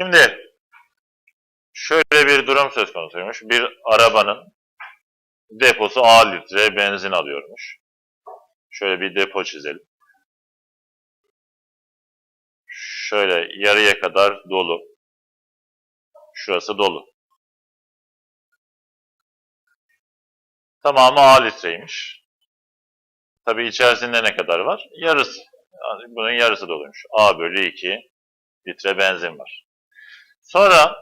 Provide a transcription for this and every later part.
Şimdi şöyle bir durum söz konusuymuş. Bir arabanın deposu A litre benzin alıyormuş. Şöyle bir depo çizelim. Şöyle yarıya kadar dolu. Şurası dolu. Tamamı A litreymiş. Tabi içerisinde ne kadar var? Yarısı. Yani bunun yarısı doluymuş. A bölü 2 litre benzin var. Sonra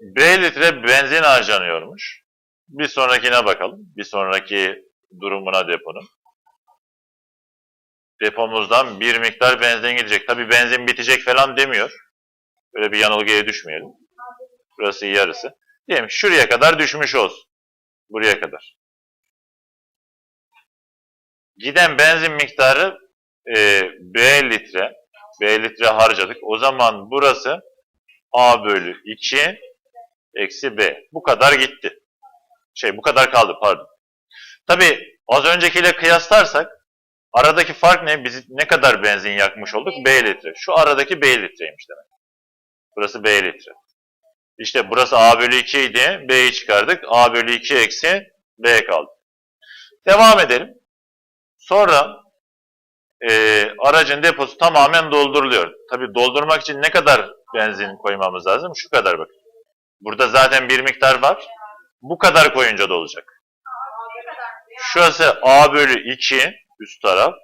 B litre benzin harcanıyormuş. Bir sonrakine bakalım. Bir sonraki durumuna deponun. Depomuzdan bir miktar benzin gidecek. Tabi benzin bitecek falan demiyor. Böyle bir yanılgıya düşmeyelim. Burası yarısı. Diyelim şuraya kadar düşmüş olsun. Buraya kadar. Giden benzin miktarı e, B litre. B litre harcadık. O zaman burası A bölü 2 eksi B. Bu kadar gitti. Şey bu kadar kaldı pardon. Tabi az öncekiyle kıyaslarsak aradaki fark ne? Biz ne kadar benzin yakmış olduk? B litre. Şu aradaki B litreymiş demek. Burası B litre. İşte burası A bölü 2 idi. B'yi çıkardık. A bölü 2 eksi B kaldı. Devam edelim. Sonra e, aracın deposu tamamen dolduruluyor. Tabi doldurmak için ne kadar benzin koymamız lazım? Şu kadar bakın. Burada zaten bir miktar var. Bu kadar koyunca dolacak. Şurası A bölü 2 üst taraf.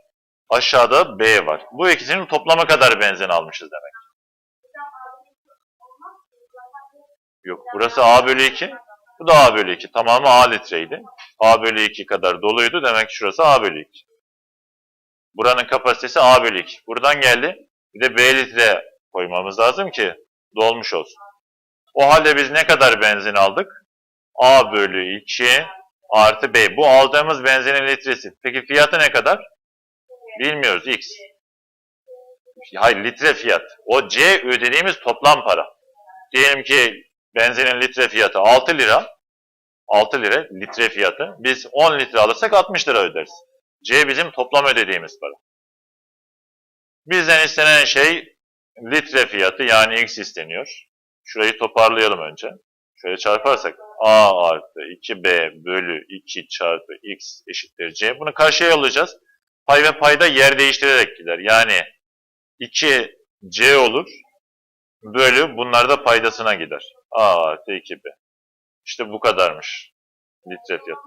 Aşağıda B var. Bu ikisinin toplamı kadar benzin almışız demek. Yok burası A bölü 2. Bu da A bölü 2. Tamamı A litreydi. A bölü 2 kadar doluydu. Demek ki şurası A bölü 2. Buranın kapasitesi A bölü 2. Buradan geldi. Bir de B litre koymamız lazım ki dolmuş olsun. O halde biz ne kadar benzin aldık? A bölü 2 artı B. Bu aldığımız benzinin litresi. Peki fiyatı ne kadar? Bilmiyoruz. X. Hayır litre fiyat. O C ödediğimiz toplam para. Diyelim ki benzinin litre fiyatı 6 lira. 6 lira litre fiyatı. Biz 10 litre alırsak 60 lira öderiz. C bizim toplam ödediğimiz para. Bizden istenen şey litre fiyatı yani X isteniyor. Şurayı toparlayalım önce. Şöyle çarparsak A artı 2B bölü 2 çarpı X eşittir C. Bunu karşıya yollayacağız. Pay ve payda yer değiştirerek gider. Yani 2C olur. Bölü bunlar da paydasına gider. A artı 2B. İşte bu kadarmış litre fiyatı.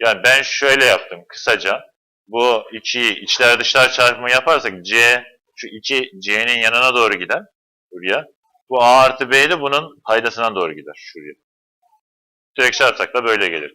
Yani ben şöyle yaptım kısaca. Bu 2'yi içler dışlar çarpımı yaparsak C, şu 2 C'nin yanına doğru gider. Buraya. Bu A artı B de bunun paydasına doğru gider. Şuraya. Direkt çarpsak da böyle gelir.